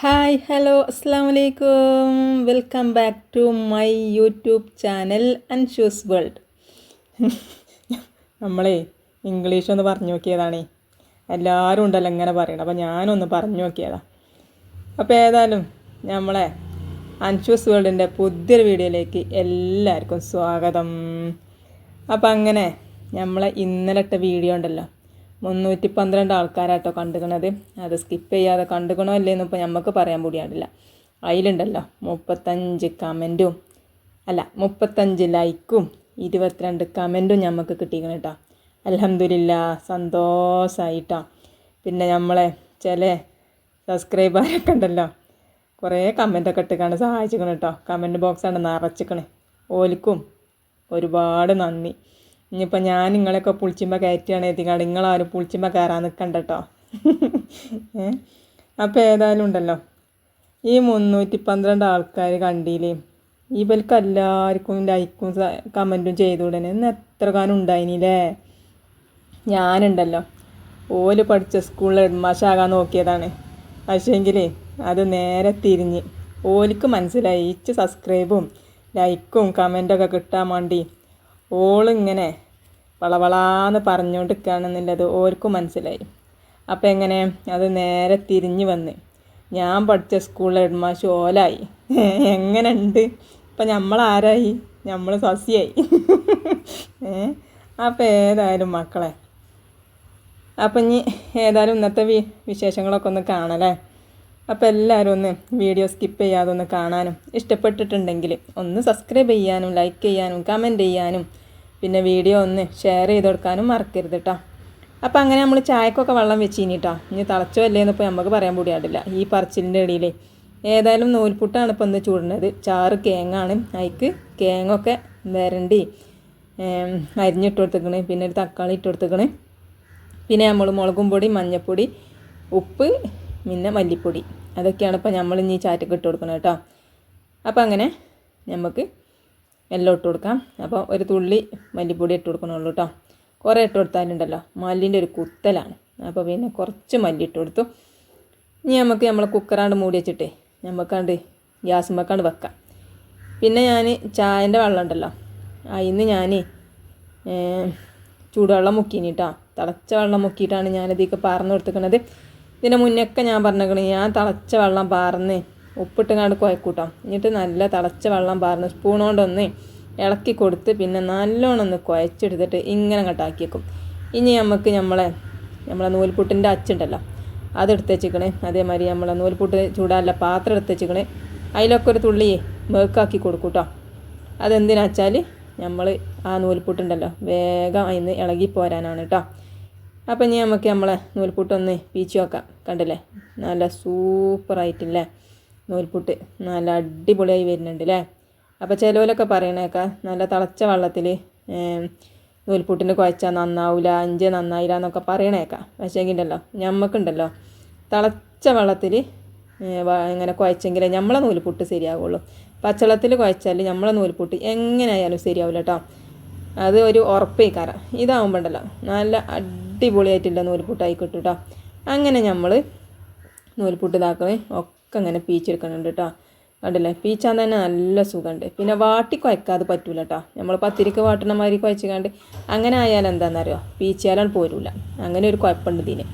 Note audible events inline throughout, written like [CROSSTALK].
Hi hello അസ്സാം വലൈക്കും welcome back to my YouTube channel Anshu's world നമ്മളേ English ഒന്ന് പറഞ്ഞു നോക്കിയതാണേ. എല്ലാവരും ഉണ്ടല്ലോ ഇങ്ങനെ പറയണം. അപ്പോൾ ഞാനൊന്ന് പറഞ്ഞു നോക്കിയതാ. അപ്പോൾ ഏതായാലും നമ്മളെ അൻഷൂസ് വേൾഡിന്റെ പുതിയൊരു വീഡിയോയിലേക്ക് എല്ലാവർക്കും സ്വാഗതം. അപ്പോൾ അങ്ങനെ നമ്മളെ ഇന്നലത്തെ വീഡിയോ ഉണ്ടല്ലോ. മുന്നൂറ്റി പന്ത്രണ്ട് ആൾക്കാരാട്ടോ കണ്ടുകണത് അത് സ്കിപ്പ് ചെയ്യാതെ കണ്ടുകണോ അല്ലേന്ന് ഇപ്പോൾ നമുക്ക് പറയാൻ കൂടിയാടില്ല അതിലുണ്ടല്ലോ മുപ്പത്തഞ്ച് കമന്റും അല്ല മുപ്പത്തഞ്ച് ലൈക്കും ഇരുപത്തിരണ്ട് കമന്റും നമുക്ക് കിട്ടിക്കണം കേട്ടോ അലഹമില്ല സന്തോഷമായിട്ടോ പിന്നെ നമ്മളെ ചില സബ്സ്ക്രൈബറൊക്കെ ഉണ്ടല്ലോ കുറേ കമന്റൊക്കെ ഇട്ടിക്കാണ് സഹായിച്ചിക്കണം കേട്ടോ കമന്റ് ബോക്സാണ് നിറച്ചിക്കണേ. ഓലിക്കും ഒരുപാട് നന്ദി. ഇനിയിപ്പോൾ ഞാൻ നിങ്ങളെയൊക്കെ പുളിച്ചുമ്പോൾ കയറ്റുകയാണ് എത്തിക്കാണ്ട് നിങ്ങളാരും പുളിച്ചുമ്പോൾ കയറാൻ നിൽക്കണ്ട കേട്ടോ അപ്പോൾ ഏതായാലും ഉണ്ടല്ലോ. ഈ മുന്നൂറ്റി പന്ത്രണ്ട് ആൾക്കാർ കണ്ടില്ലേ ഇവർക്ക് എല്ലാവർക്കും ലൈക്കും കമന്റും ചെയ്തു ചെയ്തുകൂടെ ഇന്ന് എത്ര കാലം ഉണ്ടായിനില്ലേ ഞാനുണ്ടല്ലോ. ഓൽ പഠിച്ച സ്കൂളിൽ ഹെഡ്മാഷാകാൻ നോക്കിയതാണ്. പക്ഷേങ്കിൽ അത് നേരെ തിരിഞ്ഞ്. ഓലിക്ക് മനസ്സിലായി. ഇച്ച് സബ്സ്ക്രൈബും ലൈക്കും കമന്റൊക്കെ കിട്ടാൻ വേണ്ടി ഓളിങ്ങനെ വളവളാന്ന് പറഞ്ഞുകൊണ്ടിരിക്കുകയാണെന്നുള്ളത് ഓർക്കും മനസ്സിലായി. അപ്പോൾ എങ്ങനെ? അത് നേരെ തിരിഞ്ഞു വന്ന്. ഞാൻ പഠിച്ച സ്കൂളിൽ ഹെഡ്മാഷ് ഓലായി. എങ്ങനെ ഉണ്ട് ഇപ്പം നമ്മളാരായി നമ്മൾ സസ്യായി. ഏ? അപ്പോൾ ഏതായാലും മക്കളെ. അപ്പം ഇനി ഏതായാലും ഇന്നത്തെ വിശേഷങ്ങളൊക്കെ ഒന്ന് കാണല്ലേ അപ്പോൾ എല്ലാവരും ഒന്ന് വീഡിയോ സ്കിപ്പ് ചെയ്യാതെ ഒന്ന് കാണാനും ഇഷ്ടപ്പെട്ടിട്ടുണ്ടെങ്കിൽ ഒന്ന് സബ്സ്ക്രൈബ് ചെയ്യാനും ലൈക്ക് ചെയ്യാനും കമന്റ് ചെയ്യാനും പിന്നെ വീഡിയോ ഒന്ന് ഷെയർ ചെയ്ത് കൊടുക്കാനും മറക്കരുത് കേട്ടോ അപ്പോൾ അങ്ങനെ നമ്മൾ ചായക്കൊക്കെ വെള്ളം വെച്ചിനി കേട്ടോ ഇനി തിളച്ചോ അല്ലേന്ന് ഇപ്പോൾ നമുക്ക് പറയാൻ കൂടിയാടില്ല ഈ പറച്ചിലിന്റെ ഇടയിൽ ഏതായാലും നൂൽപുട്ടാണ് ഇപ്പോൾ ഒന്ന് ചൂടുന്നത്. ചാറ് കേങ്ങാണ് അതിക്ക് കേങ്ങൊക്കെ വരണ്ടി അരിഞ്ഞിട്ട് കൊടുത്തേക്കണ്. പിന്നെ ഒരു തക്കാളി ഇട്ട് കൊടുത്തേക്കണ്. പിന്നെ നമ്മൾ മുളകും പൊടി മഞ്ഞൾപ്പൊടി ഉപ്പ് പിന്നെ മല്ലിപ്പൊടി. അതൊക്കെയാണ് ഇപ്പോൾ നമ്മൾ ഇനി ചാറ്റക്ക് ഇട്ട് കൊടുക്കുന്നത് കേട്ടോ. അപ്പോൾ അങ്ങനെ നമുക്ക് എല്ലാം ഇട്ട് കൊടുക്കാം. അപ്പോൾ ഒരു തുള്ളി മല്ലിപ്പൊടി ഇട്ട് കൊടുക്കണുള്ളൂ കേട്ടോ. കുറേ ഇട്ട് കൊടുത്താലുണ്ടല്ലോ മല്ലിന്റെ ഒരു കുത്തലാണ്. അപ്പോൾ പിന്നെ കുറച്ച് മല്ലി ഇട്ട് കൊടുത്തു. ഇനി നമുക്ക് നമ്മൾ കുക്കറാണ്ട് മൂടി വെച്ചിട്ടേ നമുക്കാണ്ട് ഗ്യാസുമ്മക്കാണ്ട് വെക്കാം. പിന്നെ ഞാൻ ചായന്റെ വെള്ളം ഉണ്ടല്ലോ അതിന്ന് ഞാൻ ചൂടുവെള്ളം മുക്കീനി കേട്ടോ. തിളച്ച വെള്ളം മുക്കിയിട്ടാണ് ഞാനിതൊക്കെ പറഞ്ഞു കൊടുത്തിരിക്കുന്നത് ഇതിന്റെ മുന്നൊക്കെ ഞാൻ പറഞ്ഞേക്കണേ ഞാൻ തിളച്ച വെള്ളം പാർന്ന് ഉപ്പിട്ടുങ്ങാണ്ട് കുഴക്കൂട്ടാം. എന്നിട്ട് നല്ല തിളച്ച വെള്ളം പാർന്ന് സ്പൂൺ കൊണ്ടൊന്ന് ഇളക്കി കൊടുത്ത് പിന്നെ നല്ലോണം ഒന്ന് കുഴച്ചെടുത്തിട്ട് ഇങ്ങനെ അങ്ങോട്ടാക്കി വെക്കും ഇനി നമുക്ക് നമ്മളെ നമ്മളെ നൂൽപുട്ടിന്റെ അച്ചുണ്ടല്ലോ അതെടുത്ത് വെച്ചിക്കണേ. അതേമാതിരി നമ്മളെ നൂൽപുട്ട് ചൂടാനുള്ള പാത്രം എടുത്ത് വെച്ചിക്കണേ. അതിലൊക്കെ ഒരു തുള്ളി മേക്കാക്കി കൊടുക്കും കേട്ടോ അതെന്തിനാ നമ്മൾ ആ നൂൽപുട്ടുണ്ടല്ലോ വേഗം അതിന് ഇളകി പോരാനാണ് കേട്ടോ അപ്പം ഇനി നമുക്ക് നമ്മളെ നൂൽപുട്ടൊന്ന് പീച്ചു വെക്കാം കണ്ടില്ലേ? നല്ല സൂപ്പറായിട്ടില്ലേ നൂൽപുട്ട് നല്ല അടിപൊളിയായി വരുന്നുണ്ട് അല്ലേ അപ്പോൾ ചിലവരൊക്കെ പറയണേക്കാം നല്ല തിളച്ച വെള്ളത്തിൽ നൂൽപുട്ടിന് കുഴച്ചാൽ നന്നാവില്ല അഞ്ച് നന്നായില്ല എന്നൊക്കെ പറയണേക്കാം. പക്ഷേ ഉണ്ടല്ലോ ഞമ്മക്കുണ്ടല്ലോ തിളച്ച വെള്ളത്തിൽ ഇങ്ങനെ കുഴച്ചെങ്കിലേ നമ്മളെ നൂൽപുട്ട് ശരിയാവുള്ളൂ. പച്ചവെള്ളത്തിൽ കുഴച്ചാൽ നമ്മളെ നൂൽപുട്ട് എങ്ങനെയായാലും ശരിയാവില്ല കേട്ടോ അത് ഒരു ഉറപ്പേക്കാരം. ഇതാവുമ്പോണ്ടല്ലോ നല്ല അടിപൊളിയായിട്ടുള്ള നൂൽപുട്ടായി കിട്ടും കേട്ടോ അങ്ങനെ നമ്മൾ നൂൽപുട്ട് ഇതാക്കണേ ഒക്കെ അങ്ങനെ പീച്ചെടുക്കുന്നുണ്ട് കേട്ടോ കണ്ടില്ലേ? പീച്ചാൻ തന്നെ നല്ല സുഖമുണ്ട്. പിന്നെ വാട്ടി കുഴക്കാതെ പറ്റൂല കേട്ടോ നമ്മൾ പത്തിരിക്ക് വാട്ടണ മാതിരി കുഴച്ചിക്കാണ്ട് അങ്ങനെ ആയാൽ എന്താണെന്നറിയോ പീച്ചാലാണ് പോരൂല. അങ്ങനെ ഒരു കുഴപ്പമുണ്ട് ഇതിന്.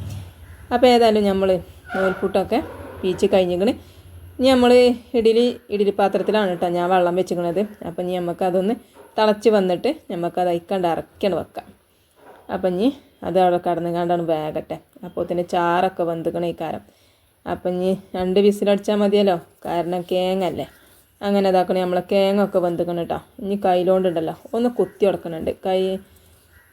അപ്പോൾ ഏതായാലും നമ്മൾ നൂൽപുട്ടൊക്കെ പീച്ച് കഴിഞ്ഞിക്കണ്. ഇനി നമ്മൾ ഇഡലി ഇഡലി പാത്രത്തിലാണ് കേട്ടോ ഞാൻ വെള്ളം വെച്ചിക്കണത്. അപ്പം ഇനി നമുക്ക് അതൊന്ന് തിളച്ച് വന്നിട്ട് നമുക്കത് അയക്കാണ്ട് ഇറക്കിയാണ് വെക്കാം. അപ്പം ഇനി അത് അവിടെ കടന്നുകൊണ്ടാണ് വേകട്ടെ അപ്പോൾ തന്നെ ചാറൊക്കെ വെന്തുക്കണ ഈ കാരം. അപ്പം ഇനി രണ്ട് വിസിലടിച്ചാൽ മതിയല്ലോ. കാരണം കേങ്ങല്ലേ. അങ്ങനെ ഇതാക്കണേ നമ്മളെ കേങ്ങൊക്കെ വെന്തുക്കണം കേട്ടോ ഇനി കയ്യിലോണ്ടുണ്ടല്ലോ. ഒന്ന് കുത്തി ഉടക്കണുണ്ട് കൈ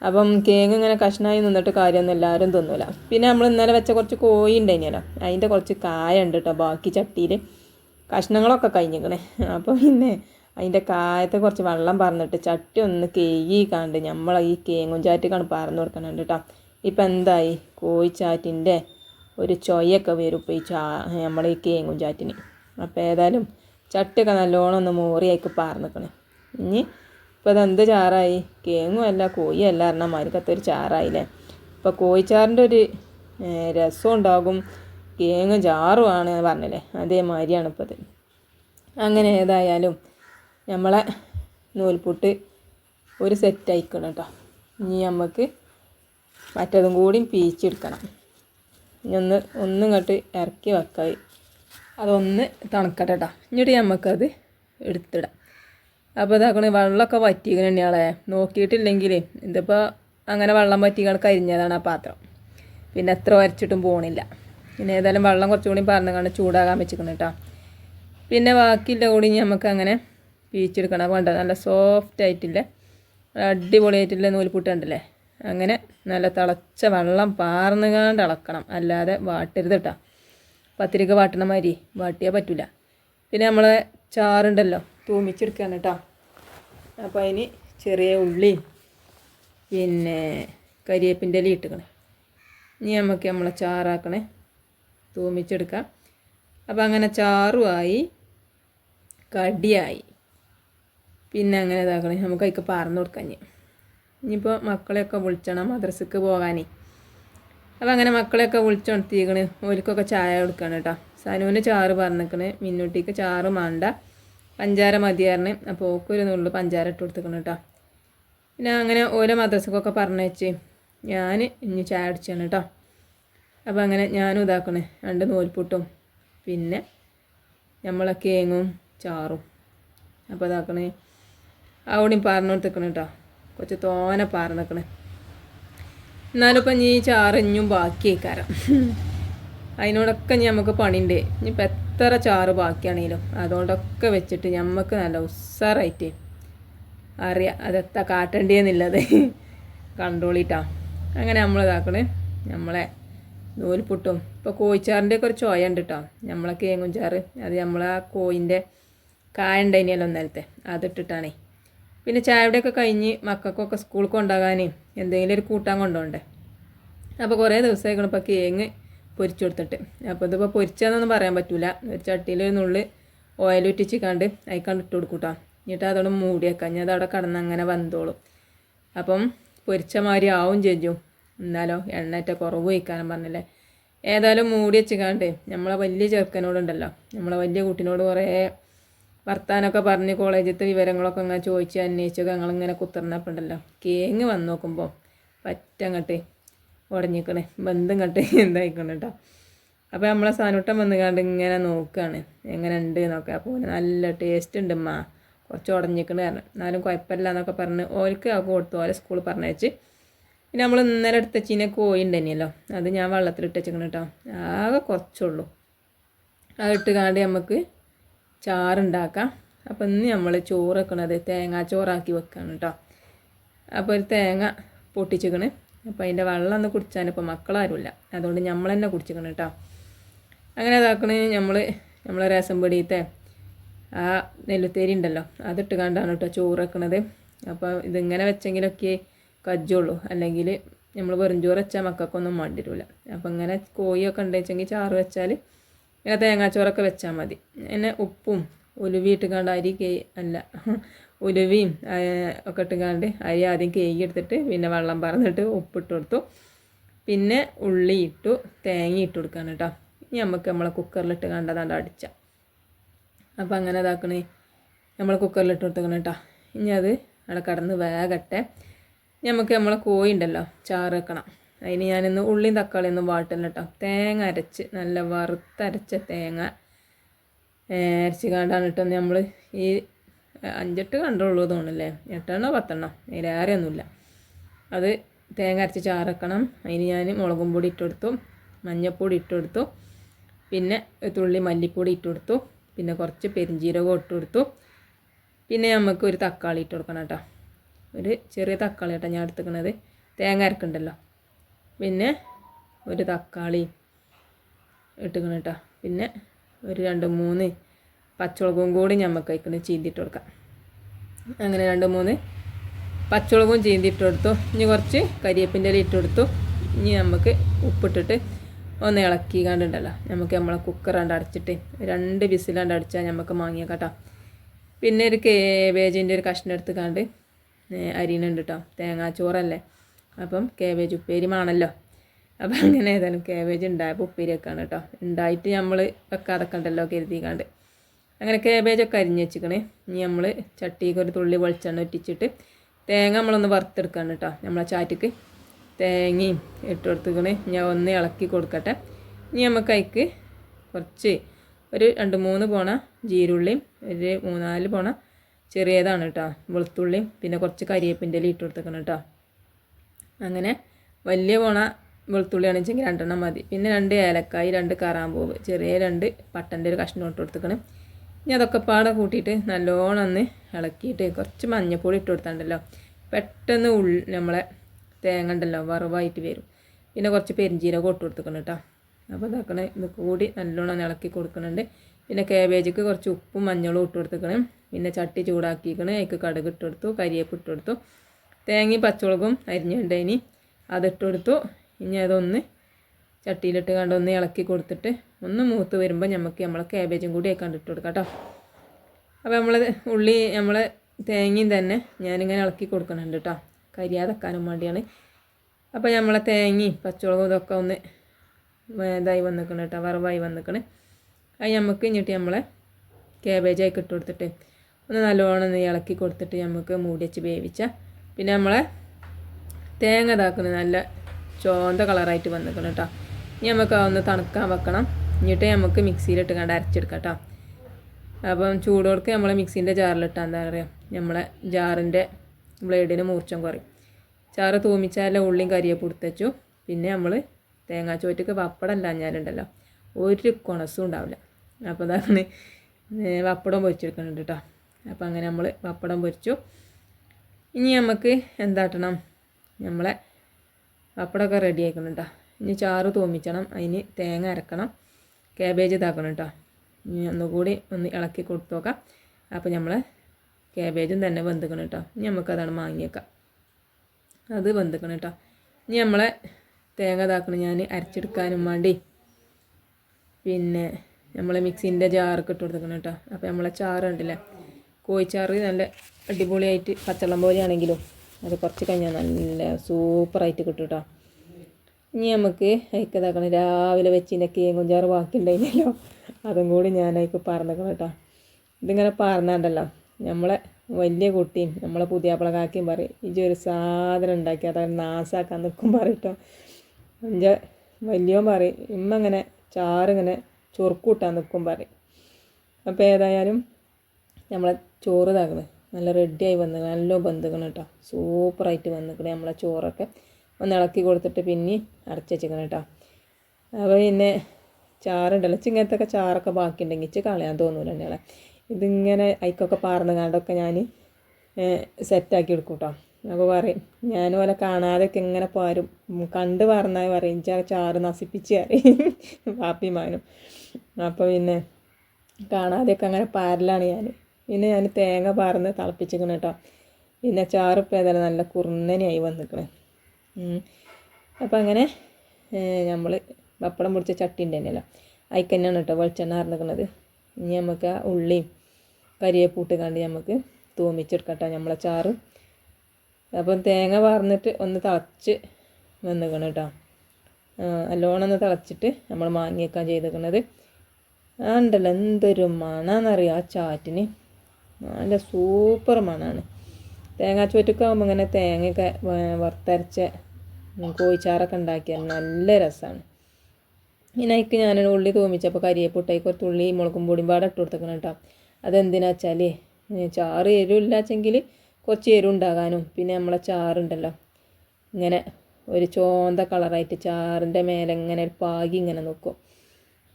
അപ്പം കേങ്ങ് ഇങ്ങനെ കഷ്ണമായി നിന്നിട്ട് കാര്യമൊന്നും എല്ലാവരും തിന്നൂല. പിന്നെ നമ്മൾ ഇന്നലെ വെച്ച കുറച്ച് കോഴി ഉണ്ടായിനല്ലോ അതിന്റെ കുറച്ച് കായ ഉണ്ട് കേട്ടോ ബാക്കി ചട്ടിയിൽ കഷ്ണങ്ങളൊക്കെ കഴിഞ്ഞിക്കണേ. അപ്പോൾ പിന്നെ അതിന്റെ കായത്തെ കുറച്ച് വെള്ളം പറഞ്ഞിട്ട് ചട്ടി ഒന്ന് കേയി കണ്ട് നമ്മൾ ഈ കേങ്ങും ചാറ്റക്കാണ് പറഞ്ഞു കൊടുക്കണുണ്ട് കേട്ടോ. ഇപ്പം എന്തായി? കോഴിച്ചാറ്റിന്റെ ഒരു ചൊയ്യൊക്കെ വരും ഇപ്പോൾ ഈ ചാ നമ്മൾ ഈ കേങ്ങും ചാറ്റിന്. അപ്പോൾ ഏതായാലും ചട്ടിയൊക്കെ നല്ലോണം ഒന്ന് മോറിയായിക്ക് പാർന്നിക്കണേ. ഇനി ഇപ്പോൾ അതെന്ത് ചാറായി? കേങ്ങും അല്ല കോഴിയും അല്ല പറഞ്ഞാൽ മരിക്കത്തൊരു ചാറായില്ലേ? ഇപ്പോൾ കോഴിച്ചാറിന്റെ ഒരു രസം ഉണ്ടാകും. കേങ്ങ് ചാറുമാണ് പറഞ്ഞില്ലേ? അതേമാതിരിയാണ് ഇപ്പോൾ അത് അങ്ങനെ ഏതായാലും നമ്മളെ നൂൽപുട്ട് ഒരു സെറ്റ് അയക്കണം കേട്ടോ ഇനി നമുക്ക് മറ്റതും കൂടി പീച്ചെടുക്കണം ഇനി ഒന്ന് ഒന്നും ഇങ്ങോട്ട് ഇറക്കി വെക്കാം. അതൊന്ന് തണുക്കട്ടെ കേട്ടോ എന്നിട്ട് നമുക്കത് എടുത്തിടാം. അപ്പോൾ ഇതാക്കണ വെള്ളമൊക്കെ വറ്റിക്കണ തന്നെയാളെ നോക്കിയിട്ടില്ലെങ്കിൽ ഇതിപ്പോൾ അങ്ങനെ വെള്ളം വറ്റിക്കാൻ കരിഞ്ഞതാണ് ആ പാത്രം. പിന്നെ എത്ര വരച്ചിട്ടും പോണില്ല. പിന്നെ ഏതായാലും വെള്ളം കുറച്ചും കൂടി പറഞ്ഞുകൊണ്ട് ചൂടാകാൻ വെച്ചിരിക്കണം കേട്ടോ പിന്നെ ബാക്കിയുള്ള കൂടി നമുക്ക് അങ്ങനെ പീച്ചെടുക്കണം വേണ്ട നല്ല സോഫ്റ്റ് ആയിട്ടില്ല? അടിപൊളിയായിട്ടുള്ള നൂൽപുട്ടുണ്ടല്ലേ അങ്ങനെ നല്ല തിളച്ച വെള്ളം പാർന്നുകാണ്ട് ഇളക്കണം അല്ലാതെ വാട്ടരുത് കേട്ടോ പത്തിരിക്ക വാട്ടണ മാതിരി വാട്ടിയാൽ പറ്റില്ല പിന്നെ നമ്മൾ ചാറുണ്ടല്ലോ തൂമിച്ചെടുക്കുകയാണ് കേട്ടോ അപ്പോൾ അതിന് ചെറിയ ഉള്ളി പിന്നെ കരിയേപ്പിന്റെ ഇല ഇട്ടുക്കണേ. ഇനി നമുക്ക് നമ്മളെ ചാറാക്കണേ തൂമിച്ചെടുക്കാം. അപ്പോൾ അങ്ങനെ ചാറുമായി കടിയായി. പിന്നെ അങ്ങനെ ഇതാക്കണം. നമുക്ക് അതിക്ക് പാർന്നു കൊടുക്കാൻ ഇനി. ഇനിയിപ്പോൾ മക്കളെയൊക്കെ വിളിച്ചണം മദ്രസക്ക് പോകാനേ. അപ്പോൾ അങ്ങനെ മക്കളെയൊക്കെ വിളിച്ചുണർത്തിക്കണ് ഓലിക്കൊക്കെ ചായ കൊടുക്കണം കേട്ടോ. സനുവിന് ചാറ് പറഞ്ഞിക്കണ്. മിന്നുട്ടിക്ക് ചാറ് മാണ്ട. പഞ്ചാര മതിയാറിന് അപ്പോൾ ഓക്കൊരു നുള്ളു പഞ്ചാര ഇട്ട് കൊടുത്തിക്കണം കേട്ടോ. പിന്നെ അങ്ങനെ ഓരോ മദ്രസക്കൊക്കെ പറഞ്ഞേച്ച് ഞാൻ ഇനി ചായ അടിച്ചാണ് കേട്ടോ. അപ്പോൾ അങ്ങനെ ഞാനും ഇതാക്കണേ. രണ്ട് നൂൽപുട്ടും പിന്നെ നമ്മളെ കേങ്ങും ചാറും. അപ്പോൾ ഇതാക്കണേ. അവിടെയും പറഞ്ഞു നിൽക്കണം കേട്ടോ കുറച്ച് തോനെ പാർന്നിക്കണേ എന്നാലും ഇപ്പം നീ ചാറിഞ്ഞും ബാക്കിയേക്കാരം. അതിനോടൊക്കെ ഇനി നമുക്ക് പണിയുണ്ട് ഇനിയിപ്പോൾ എത്ര ചാറ് ബാക്കിയാണെങ്കിലും അതുകൊണ്ടൊക്കെ വെച്ചിട്ട് നമുക്ക് നല്ല ഉസ്സാറായിട്ട് അറിയാം അതെത്താ കാട്ടേണ്ടിയെന്നുള്ളത്. കണ്ടോളിട്ടാ. അങ്ങനെ നമ്മൾ ഇതാക്കണേ. നമ്മളെ നൂൽപുട്ടും ഇപ്പോൾ കോഴിച്ചാറിന്റെ ഒക്കെ ഒരു ചോയ ഉണ്ട് കേട്ടോ നമ്മളെ കേങ്ങും ചാറ്. അത് നമ്മളെ കോയിന്റെ കായ ഉണ്ടായിനല്ലോ നേരത്തെ അതിട്ടിട്ടാണേ പിന്നെ ചായയുടെയൊക്കെ കഴിഞ്ഞ് മക്കൾക്കൊക്കെ സ്കൂളിൽ കൊണ്ടാകാൻ എന്തെങ്കിലും ഒരു കൂട്ടാൻ കൊണ്ടുപോകണ്ടേ? അപ്പോൾ കുറേ ദിവസമായിക്കണം ഇപ്പോൾ കേങ്ങ് പൊരിച്ചു കൊടുത്തിട്ട്. അപ്പോൾ ഇതിപ്പോൾ പൊരിച്ചതെന്നൊന്നും പറയാൻ പറ്റില്ല ഒരു ചട്ടിയിൽ ഒരു നുള്ളി ഓയിൽ ഉറ്റിച്ചിക്കാണ്ട് അതിക്കാണ്ട് ഇട്ട് കൊടുക്കൂട്ടോ. എന്നിട്ട് അതോടെ മൂടിയേക്കാം ഞാൻ അതവിടെ കടന്ന് അങ്ങനെ വന്നോളും. അപ്പം പൊരിച്ച മാതിരി ആവും ചെജ്ജും എന്നാലോ എണ്ണറ്റ കുറവ് വയ്ക്കാനും പറഞ്ഞില്ലേ? ഏതായാലും മൂടി വെച്ചിക്കാണ്ട് നമ്മളെ വലിയ ചെറുക്കനോടുണ്ടല്ലോ. നമ്മളെ വലിയ കുട്ടിനോട് കുറേ വർത്താനൊക്കെ പറഞ്ഞ് കോളേജിലത്തെ വിവരങ്ങളൊക്കെ ഇങ്ങനെ ചോദിച്ച് അന്വേഷിച്ചൊക്കെ ഞങ്ങളിങ്ങനെ കുത്തിർന്നപ്പോണ്ടല്ലോ കേങ്ങ് വന്ന് നോക്കുമ്പോൾ പറ്റങ്ങട്ട് ഉടഞ്ഞിക്കണേ. ബന്ധം കട്ട് [LAUGHS] എന്തായിക്കണം കേട്ടോ അപ്പോൾ നമ്മളെ സാനൂട്ടം വന്ന് കണ്ട് ഇങ്ങനെ നോക്കുകയാണ് എങ്ങനെ ഉണ്ട് എന്നൊക്കെ അപ്പോൾ നല്ല ടേസ്റ്റ് ഉണ്ട് ഉമ്മ കുറച്ച് ഉടഞ്ഞിക്കണ് കാരണം എന്നാലും കുഴപ്പമില്ല എന്നൊക്കെ പറഞ്ഞ് ഓർക്ക് ആ കൊടുത്തു ഓരോ സ്കൂളിൽ പറഞ്ഞയച്ച്. പിന്നെ നമ്മൾ ഇന്നലെ എടുത്ത ചീന കോഴി ഉണ്ടല്ലോ അത് ഞാൻ വെള്ളത്തിലിട്ട് വെച്ചിരിക്കണം കേട്ടോ ആകെ കുറച്ചുള്ളൂ. അത് ഇട്ട് കാണ്ട് നമുക്ക് ചാറുണ്ടാക്കാം. അപ്പോൾ ഇന്ന് നമ്മൾ ചോറ് വെക്കണത് തേങ്ങാ ചോറാക്കി വെക്കാണ് കേട്ടോ അപ്പോൾ ഒരു തേങ്ങ പൊട്ടിച്ചിക്കണ്. അപ്പോൾ അതിന്റെ വെള്ളം ഒന്ന് കുടിച്ചാൽ ഇപ്പോൾ മക്കളാരുമില്ല അതുകൊണ്ട് നമ്മൾ തന്നെ കുടിച്ചിക്കണം കേട്ടോ അങ്ങനെ ഇതാക്കണ നമ്മൾ നമ്മളെ രസം പൊടിയത്തെ ആ നെല്ലുത്തേരി ഉണ്ടല്ലോ അതിട്ട് കണ്ടാണ് കേട്ടോ ചോറ് വെക്കണത് അപ്പോൾ ഇതിങ്ങനെ വെച്ചെങ്കിലൊക്കെ കജ്ജുള്ളൂ. അല്ലെങ്കിൽ നമ്മൾ വെറും ചോറ് വെച്ചാൽ മക്കൾക്കൊന്നും മണ്ടിരില്ല അപ്പോൾ ഇങ്ങനെ കോഴിയൊക്കെ ഉണ്ടെച്ചെങ്കിൽ ചാറ് വെച്ചാൽ ഇങ്ങനെ തേങ്ങാച്ചോറൊക്കെ വെച്ചാൽ മതി. പിന്നെ ഉപ്പും ഉലുവി ഇട്ടുകാണ്ട് അരി കേ അല്ല ഉലുവിയും ഒക്കെ ഇട്ടുകാണ്ട് അരി ആദ്യം കേക്ക് എടുത്തിട്ട് പിന്നെ വെള്ളം പറന്നിട്ട് ഉപ്പിട്ട് കൊടുത്തു. പിന്നെ ഉള്ളി ഇട്ടു തേങ്ങ ഇട്ട് കൊടുക്കാണ് കേട്ടോ ഇനി നമുക്ക് നമ്മളെ കുക്കറിലിട്ട് കണ്ടതാണ്ട് അടിച്ച. അപ്പോൾ അങ്ങനെ ഇതാക്കണേ. നമ്മൾ കുക്കറിലിട്ട് കൊടുത്തേക്കണം കേട്ടോ ഇനി അത് അവിടെ കടന്ന് വേഗട്ടെ. നമുക്ക് നമ്മളെ കോഴി ഉണ്ടല്ലോ ചാറ് വെക്കണം. അതിന് ഞാനിന്ന് ഉള്ളിയും തക്കാളിയൊന്നും വാട്ടില്ല കേട്ടോ തേങ്ങ അരച്ച് നല്ല വറുത്തരച്ച തേങ്ങ അരച്ച് കണ്ടാണ് കേട്ടോ നമ്മൾ ഈ അഞ്ചെട്ട് കണ്ടുള്ളൂ തോന്നില്ലേ എട്ടെണ്ണോ പത്തെണ്ണോ? അതിലേറെ ഒന്നുമില്ല അത് തേങ്ങ അരച്ച് ചാറക്കണം. അതിന് ഞാൻ മുളകും പൊടി ഇട്ടെടുത്തു മഞ്ഞൾപ്പൊടി ഇട്ടെടുത്തു പിന്നെ തുള്ളി മല്ലിപ്പൊടി ഇട്ടുകൊടുത്തു പിന്നെ കുറച്ച് പെരിഞ്ചീരകം ഇട്ട് കൊടുത്തു. പിന്നെ നമുക്ക് ഒരു തക്കാളി ഇട്ട് കൊടുക്കണം കേട്ടോ ഒരു ചെറിയ തക്കാളി കേട്ടോ ഞാൻ എടുത്തുക്കണത്. തേങ്ങ അരക്കുണ്ടല്ലോ? പിന്നെ ഒരു തക്കാളി ഇട്ടുക്കണം കേട്ടോ പിന്നെ ഒരു രണ്ട് മൂന്ന് പച്ചമുളകും കൂടി നമുക്ക് കഴിക്കണ ചീന്തിയിട്ട് കൊടുക്കാം. അങ്ങനെ രണ്ട് മൂന്ന് പച്ചമുളകും ചീന്തിയിട്ട് കൊടുത്തു. ഇനി കുറച്ച് കരിയേപ്പിന്റെ ഇല ഇട്ട് കൊടുത്തു. ഇനി നമുക്ക് ഉപ്പിട്ടിട്ട് ഒന്ന് ഇളക്കി കണ്ടുണ്ടല്ലോ നമുക്ക് നമ്മളെ കുക്കറാണ്ട് അടച്ചിട്ട് രണ്ട് വിസിലാണ്ട് അടിച്ചാൽ നമുക്ക് മാങ്ങിയ കേട്ടോ പിന്നെ ഒരു കേബേജിന്റെ ഒരു കഷ്ണം എടുത്ത് കണ്ട് അരിയുന്നുണ്ട് കേട്ടോ തേങ്ങാച്ചോറല്ലേ? അപ്പം കേബേജ് ഉപ്പേരി വേണമല്ലോ അപ്പം അങ്ങനെ ഏതായാലും കാബേജ് ഉണ്ടായപ്പോൾ ഉപ്പേരി വെക്കാണ് കേട്ടോ. ഉണ്ടായിട്ട് നമ്മൾ വെക്കാതൊക്കെ ഉണ്ടല്ലോ കരുതിക്കാണ്ട്. അങ്ങനെ കാബേജൊക്കെ അരിഞ്ഞ് വെച്ചിക്കണ്. ഇനി നമ്മൾ ചട്ടിക്ക് ഒരു തുള്ളി വെളിച്ചെണ്ണ ഒറ്റിച്ചിട്ട് തേങ്ങ നമ്മളൊന്ന് വറുത്തെടുക്കാണ് കേട്ടോ. നമ്മളെ ചാറ്റിക്ക് തേങ്ങയും ഇട്ട് കൊടുത്തുക്കണ്. ഞാൻ ഒന്ന് ഇളക്കി കൊടുക്കട്ടെ. ഇനി നമുക്ക് അതിക്ക് കുറച്ച് ഒരു രണ്ട് മൂന്ന് പോണ ജീരുള്ളിയും ഒരു മൂന്നാൽ പോണ ചെറിയതാണ് കേട്ടോ. വെളുത്തുള്ളിയും പിന്നെ കുറച്ച് കരിയേപ്പിന്റെ ഇട്ട് കൊടുത്തേക്കണം കേട്ടോ. അങ്ങനെ വലിയ പോണ വെളുത്തുള്ളിയാണ് വെച്ചെങ്കിൽ രണ്ടെണ്ണം മതി. പിന്നെ രണ്ട് ഏലക്കായി രണ്ട് കറാമ്പൂവ് ചെറിയ രണ്ട് പട്ടന്റെ ഒരു കഷ്ണം ഇട്ട് കൊടുത്തേക്കണം. ഇനി അതൊക്കെ പാടെ കൂട്ടിയിട്ട് നല്ലോണം ഒന്ന് ഇളക്കിയിട്ട് കുറച്ച് മഞ്ഞപ്പൊടി ഇട്ട് കൊടുത്താണ്ടല്ലോ. പെട്ടെന്ന് ഉള്ളി നമ്മളെ തേങ്ങ ഉണ്ടല്ലോ വറവായിട്ട് വരും. പിന്നെ കുറച്ച് പെരിഞ്ചീരകം ഇട്ട് കൊടുത്തേക്കണം കേട്ടോ അപ്പോൾ ഇതാക്കണേ. ഇത് കൂടി നല്ലോണം ഇളക്കി കൊടുക്കുന്നുണ്ട് പിന്നെ കാബേജിക്ക് കുറച്ച് ഉപ്പും മഞ്ഞളും ഇട്ട് കൊടുത്തേക്കണം. പിന്നെ ചട്ടി ചൂടാക്കിയിക്കണേ അതിക്ക് കടുക് ഇട്ട് കൊടുത്തു കരിയേപ്പ് ഇട്ട് കൊടുത്തു. തേങ്ങയും പച്ചമുളകും അരിഞ്ഞുണ്ടേനി അതിട്ട് കൊടുത്തു ഇനി അതൊന്ന് ചട്ടിയിലിട്ട് കണ്ട് ഒന്ന് ഇളക്കി കൊടുത്തിട്ട് ഒന്ന് മൂത്ത് വരുമ്പോൾ നമുക്ക് നമ്മളെ ക്യാബേജും കൂടി ആയിക്കാണ്ട് ഇട്ട് കൊടുക്കാം കേട്ടോ അപ്പോൾ നമ്മൾ ഉള്ളി നമ്മൾ തേങ്ങയും തന്നെ ഞാനിങ്ങനെ ഇളക്കി കൊടുക്കുന്നുണ്ട് കേട്ടോ കരിയാതെക്കാനും വേണ്ടിയാണ്. അപ്പോൾ നമ്മളെ തേങ്ങയും പച്ചമുളകും ഇതൊക്കെ ഒന്ന് ഇതായി വന്നിക്കണം കേട്ടോ വറവായി വന്നിക്കണ്. അത് നമുക്ക് ഇഞ്ഞിട്ട് നമ്മളെ കാബേജ് ആയി ഇട്ട് കൊടുത്തിട്ട് ഒന്ന് നല്ലോണം ഇളക്കി കൊടുത്തിട്ട് നമുക്ക് മൂടി വെച്ച് വേവിച്ച പിന്നെ നമ്മളെ തേങ്ങ ഇതാക്കുന്നത് നല്ല ചോന്ത കളറായിട്ട് വന്നിരിക്കണം കേട്ടോ ഇനി നമുക്ക് ഒന്ന് തണുക്കാൻ വെക്കണം. എന്നിട്ട് നമുക്ക് മിക്സിയിലിട്ട് കണ്ട് അരച്ചെടുക്കാം കേട്ടോ അപ്പം ചൂടോടുക്ക് നമ്മളെ മിക്സീന്റെ ജാറിലിട്ടാൽ എന്താ പറയുക നമ്മളെ ജാറിന്റെ ബ്ലേഡിന് മൂർച്ചം കുറയും. ചാറ് തൂമിച്ചാലും ഉള്ളിയും കരിയേപ്പ് പൊടുത്തച്ചു പിന്നെ നമ്മൾ തേങ്ങാ തേങ്ങാച്ചോറ്റക്ക് പപ്പടം ഞാനുണ്ടല്ലോ ഒരു കുണസും ഉണ്ടാവില്ല. അപ്പോൾ അതാണ് പപ്പടം പൊരിച്ചെടുക്കുന്നുണ്ട് കേട്ടോ അപ്പോൾ അങ്ങനെ നമ്മൾ പപ്പടം പൊരിച്ചു. ഇനി നമുക്ക് എന്താട്ടണം? നമ്മളെ പപ്പടമൊക്കെ റെഡി ആക്കണം കേട്ടോ ഇനി ചാറ് തോമിച്ചണം. അതിന് തേങ്ങ അരക്കണം. കാബേജ് ഇതാക്കണം കേട്ടോ ഇനി ഒന്നുകൂടി ഒന്ന് ഇളക്കി കൊടുത്തു നോക്കാം. അപ്പോൾ നമ്മൾ കാബേജും തന്നെ വെന്തുക്കണം കേട്ടോ ഇനി നമുക്കതാണ് മാങ്ങിയേക്കാം. അത് വെന്തുക്കണം കേട്ടോ ഇനി നമ്മളെ തേങ്ങ ഇതാക്കണം ഞാൻ അരച്ചെടുക്കാനും വേണ്ടി പിന്നെ നമ്മൾ മിക്സിന്റെ ജാറൊക്കെ ഇട്ട് കൊടുക്കണം കേട്ടോ അപ്പോൾ നമ്മളെ ചാറ് ഉണ്ടല്ലേ കോഴിച്ചാറ് നല്ല അടിപൊളിയായിട്ട് പച്ചവെള്ളം പോലെയാണെങ്കിലും അത് കുറച്ച് കഴിഞ്ഞാൽ നല്ല സൂപ്പറായിട്ട് കിട്ടും കേട്ടോ ഇനി നമുക്ക് അയക്കതാക്കണം രാവിലെ വെച്ചിന്റെ കേങ്കുഞ്ചാറ് ചാറ് ബാക്കി ഉണ്ടായിരുന്നല്ലോ അതും കൂടി ഞാൻ അതിക്ക് പറഞ്ഞേക്കണം കേട്ടോ ഇതിങ്ങനെ പറഞ്ഞാണ്ടല്ലോ നമ്മളെ വലിയ കുട്ടിയും നമ്മളെ പുതിയാപ്പിളകാക്കിയും പറയും ഇജി ഒരു സാധനം ഉണ്ടാക്കി അത് നാസാക്കാൻ നിൽക്കും പറയട്ടോ അഞ്ച വലിയ പറയും ഇമ്മ ഇങ്ങനെ ചാറിങ്ങനെ ചൊറുക്കൂട്ടാൻ നിൽക്കും പറയും. അപ്പോൾ ഏതായാലും നമ്മളെ ചോറ് നല്ല റെഡിയായി വന്നു നല്ല ബന്ധുക്കണം കേട്ടോ സൂപ്പറായിട്ട് വന്നിക്കണേ നമ്മളെ ചോറൊക്കെ. ഒന്ന് ഇളക്കി കൊടുത്തിട്ട് പിന്നെ അടച്ച് വെച്ചിക്കണം കേട്ടോ അപ്പോൾ പിന്നെ ചാറുണ്ടല്ലോ. ചിങ്ങത്തൊക്കെ ചാറൊക്കെ ബാക്കിയുണ്ടെങ്കിൽ ഇച്ച് കളയാൻ തോന്നൂല എന്നെ ഇതിങ്ങനെ അയക്കൊക്കെ പാർന്ന് കണ്ടൊക്കെ ഞാൻ സെറ്റാക്കി എടുക്കും കേട്ടോ അപ്പോൾ പറയും ഞാൻ പോലെ കാണാതെയൊക്കെ ഇങ്ങനെ പാരും. കണ്ട് പറഞ്ഞാൽ പറയും. ഇഞ്ചാ ചാറ് നശിപ്പിച്ച് അറിയും പാപ്പിമാനും [LAUGHS] അപ്പോൾ പിന്നെ കാണാതെയൊക്കെ അങ്ങനെ പാരലാണ് ഞാൻ പിന്നെ ഞാൻ തേങ്ങ പാർന്ന് തിളപ്പിച്ചിരിക്കണം കേട്ടോ. പിന്നെ ചാറിപ്പോൾ ഏതായാലും നല്ല കുറുന്നനെയായി വന്നിക്കണേ. അപ്പം അങ്ങനെ നമ്മൾ പപ്പടം പൊടിച്ച ചട്ടി ഉണ്ടല്ലോ അതിക്ക് തന്നെയാണ് കേട്ടോ വെളിച്ചെണ്ണ അറിഞ്ഞിരിക്കുന്നത് ഇനി നമുക്ക് ആ ഉള്ളിയും കരിയേപ്പൂട്ട് കണ്ട് നമുക്ക് തൂമിച്ചെടുക്കട്ടോ കേട്ടോ നമ്മളെ ചാറ്. അപ്പം തേങ്ങ വാർന്നിട്ട് ഒന്ന് തിളച്ച് വന്നിക്കണം കേട്ടോ. നല്ലോണം ഒന്ന് തിളച്ചിട്ട് നമ്മൾ മാങ്ങിയേക്കാൻ ചെയ്തിരിക്കുന്നത് ഉണ്ടല്ലോ എന്തൊരു മണമെന്നറിയാം ആ ചാറ്റിന്. നല്ല സൂപ്പർ മണമാണ് തേങ്ങാച്ചോറ്റൊക്കെ ആകുമ്പോൾ ഇങ്ങനെ തേങ്ങയൊക്കെ വറുത്തരച്ച കോഴിച്ചാറൊക്കെ ഉണ്ടാക്കിയാൽ നല്ല രസമാണ് പിന്നെ അതിക്ക് ഞാൻ ഉള്ളി തോമിച്ചപ്പോൾ കരിയപ്പൊട്ടായി കുറച്ച് ഉള്ളി മുളകും പൊടിയും പാടെ ഇട്ട് കൊടുത്തേക്കണം കേട്ടോ അതെന്തിനാ വെച്ചാൽ ചാറ് എരിവില്ലാച്ചെങ്കിൽ കുറച്ച് എരിവുണ്ടാകാനും പിന്നെ നമ്മളെ ചാറുണ്ടല്ലോ ഇങ്ങനെ ഒരു ചോന്ത കളറായിട്ട് ചാറിന്റെ മേലെ ഇങ്ങനെ ഒരു പാകി ഇങ്ങനെ നോക്കും.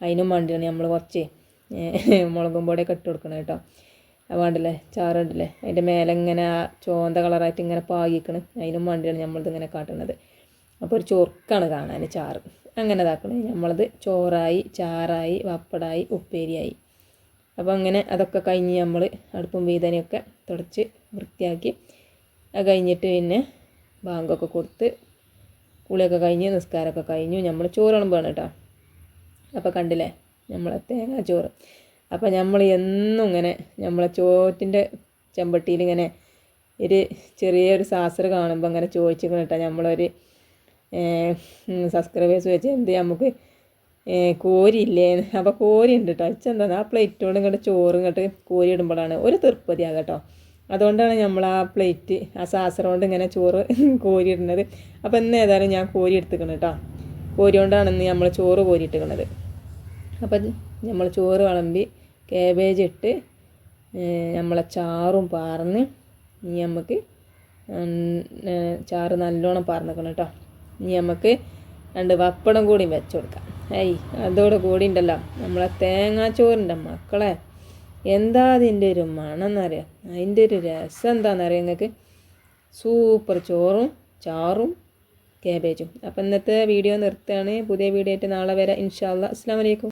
അതിനും വേണ്ടിയാണ് നമ്മൾ കുറച്ച് മുളകും പൊടിയൊക്കെ ഇട്ട് കൊടുക്കണം കേട്ടോ വേണ്ടല്ലേ ചാറുണ്ടല്ലേ അതിന്റെ മേലെ ഇങ്ങനെ ചോന്ത കളറായിട്ട് ഇങ്ങനെ പാകിക്കണം അതിനും വേണ്ടിയാണ് നമ്മളിത് ഇങ്ങനെ കാട്ടുന്നത് അപ്പോൾ ഒരു ചൊറുക്കാണ് കാണാൻ ചാറ്. അങ്ങനെ ഇതാക്കണേ. നമ്മളത് ചോറായി ചാറായി വപ്പടായി ഉപ്പേരിയായി. അപ്പോൾ അങ്ങനെ അതൊക്കെ കഴിഞ്ഞ് നമ്മൾ അടുപ്പും വീതനയൊക്കെ തുടച്ച് വൃത്തിയാക്കി. അത് കഴിഞ്ഞിട്ട് പിന്നെ ബാങ്കൊക്കെ കൊടുത്ത് കുളിയൊക്കെ കഴിഞ്ഞ് നിസ്കാരമൊക്കെ കഴിഞ്ഞു. നമ്മൾ ചോറ് വേണം കേട്ടോ. അപ്പോൾ കണ്ടില്ലേ? നമ്മളെ തേങ്ങാ ചോറ്. അപ്പോൾ നമ്മൾ എന്നും ഇങ്ങനെ നമ്മളെ ചോറ്റിന്റെ ചെമ്പട്ടിയിൽ ഇങ്ങനെ ഒരു ചെറിയൊരു സാസർ കാണുമ്പോൾ ഇങ്ങനെ ചോദിച്ചിരിക്കണം കേട്ടോ. നമ്മളൊരു സബ്സ്ക്രൈബേഴ്സ് വെച്ച് എന്ത് നമുക്ക് കോരിയില്ലേ അപ്പോൾ കോരി ഉണ്ട് കേട്ടോ. അച്ഛെന്താ ആ പ്ലേറ്റ് കൊണ്ട് ഇങ്ങോട്ട് ചോറ് ഇങ്ങോട്ട് കോരി ഇടുമ്പോഴാണ് ഒരു തൃപ്പതിയാകും കേട്ടോ. അതുകൊണ്ടാണ് നമ്മൾ ആ പ്ലേറ്റ് ആ സാസറ കൊണ്ട് ഇങ്ങനെ ചോറ് [LAUGHS] കോരി ഇടുന്നത്. അപ്പോൾ ഇന്ന് ഏതായാലും ഞാൻ കോരി എടുത്തിക്കണം കേട്ടോ. കോരി കൊണ്ടാണ് ഇന്ന് നമ്മൾ ചോറ് കോരി ഇട്ടിക്കണത്. അപ്പം നമ്മൾ ചോറ് വിളമ്പി കാബേജ് ഇട്ട് നമ്മളെ ചാറും പാർന്ന് ഇനി നമുക്ക് ചാറ് നല്ലോണം പാർന്നിക്കണം കേട്ടോ. ഇനി നമുക്ക് രണ്ട് വപ്പടം കൂടി വെച്ച് കൊടുക്കാം. ഐ അതോടെ കൂടി ഉണ്ടല്ലോ. നമ്മളെ തേങ്ങാച്ചോറിന്റെ മക്കളെ എന്താ അതിന്റെ ഒരു മണം എന്നറിയാം അതിന്റെ ഒരു രസം എന്താണെന്നറിയാം നിങ്ങൾക്ക്? സൂപ്പർ ചോറും ചാറും കാബേജും അപ്പം ഇന്നത്തെ വീഡിയോ നിർത്തുകയാണ്. പുതിയ വീഡിയോ ആയിട്ട് നാളെ വരാം. ഇൻഷാല്ല അസ്സാം വലൈക്കും